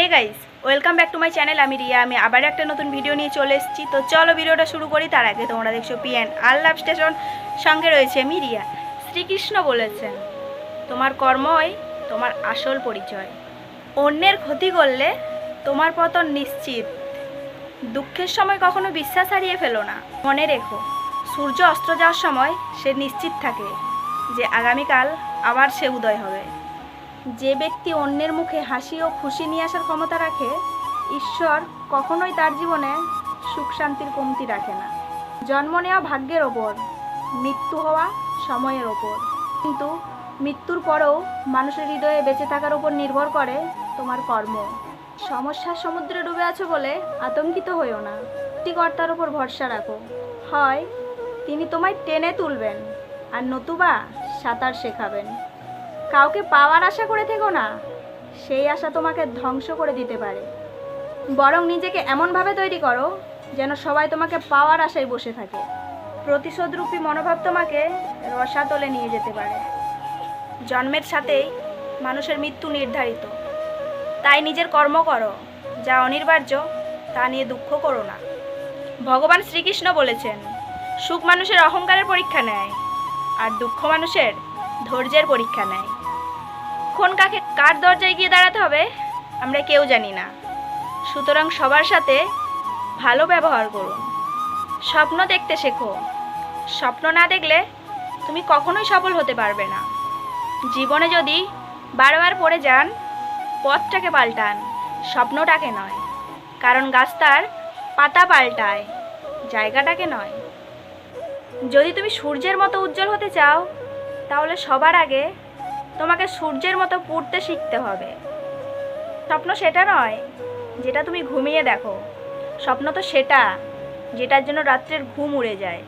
Hey guys welcome back to my channel আমি রিয়া, আমি আবার একটা নতুন ভিডিও নিয়ে চলে এসেছি। তো চলো ভিডিওটা শুরু করি। তার আগে তোমরা দেখছ পিএন আল্লাভ স্টেশন সঙ্গে রয়েছে আমি রিয়া। শ্রীকৃষ্ণ বলেছেন, তোমার কর্মই তোমার আসল পরিচয়। অন্যের ক্ষতি করলে তোমার পতন নিশ্চিত। দুঃখের সময় কখনো বিশ্বাস হারিয়ে ফেলো না। মনে রেখো, সূর্য অস্ত যাওয়ার সময় সে নিশ্চিত থাকে যে আগামীকাল আবার সে উদয় হবে। যে ব্যক্তি অন্যের মুখে হাসি ও খুশি নিয়ে আসার ক্ষমতা রাখে, ঈশ্বর কখনোই তার জীবনে সুখ শান্তির কমতি রাখে না। জন্ম নেওয়া ভাগ্যের ওপর, মৃত্যু হওয়া সময়ের ওপর। কিন্তু মৃত্যুর পরেও মানুষের হৃদয়ে বেঁচে থাকার উপর নির্ভর করে তোমার কর্ম। সমস্যার সমুদ্রে ডুবে আছো বলে আতঙ্কিত হইও না। সৃষ্টিকর্তার ওপর ভরসা রাখো। হয়, তিনি তোমায় টেনে তুলবেন আর নতুবা সাঁতার শেখাবেন। কাউকে পাওয়ার আশা করে থেকো না। সেই আশা তোমাকে ধ্বংস করে দিতে পারে। বরং নিজেকে এমনভাবে তৈরি করো, যেন সবাই তোমাকে পাওয়ার আশায় বসে থাকে। প্রতিশোধরূপী মনোভাব তোমাকে রসাতলে নিয়ে যেতে পারে। জন্মের সাথেই মানুষের মৃত্যু নির্ধারিত। তাই নিজের কর্ম করো, যা অনিবার্য, তা নিয়ে দুঃখ করো না। ভগবান শ্রীকৃষ্ণ বলেছেন, সুখ মানুষের অহংকারের পরীক্ষা নেয়, আর দুঃখ মানুষের ধৈর্যের পরীক্ষা নেয়। কোন কাকে কার দরজায় গিয়ে দাঁড়াতে হবে, আমরা কেউ জানি না। সুতরাং সবার সাথে ভালো ব্যবহার করুন। স্বপ্ন দেখতে শেখো। স্বপ্ন না দেখলে তুমি কখনোই সফল হতে পারবে না। জীবনে যদি বারবার পড়ে যান, পথটাকে পাল্টান, স্বপ্নটাকে নয়। কারণ গাছ তার পাতা পাল্টায়, জায়গাটাকে নয়। যদি তুমি সূর্যের মতো উজ্জ্বল হতে চাও, তাহলে সবার আগে তোমাকে সূর্যের মতো পড়তে শিখতে হবে। স্বপ্ন সেটা নয়, যেটা তুমি ঘুমিয়ে দেখো। স্বপ্ন তো সেটা, যেটার জন্য রাত্রের ঘুম উড়ে যায়।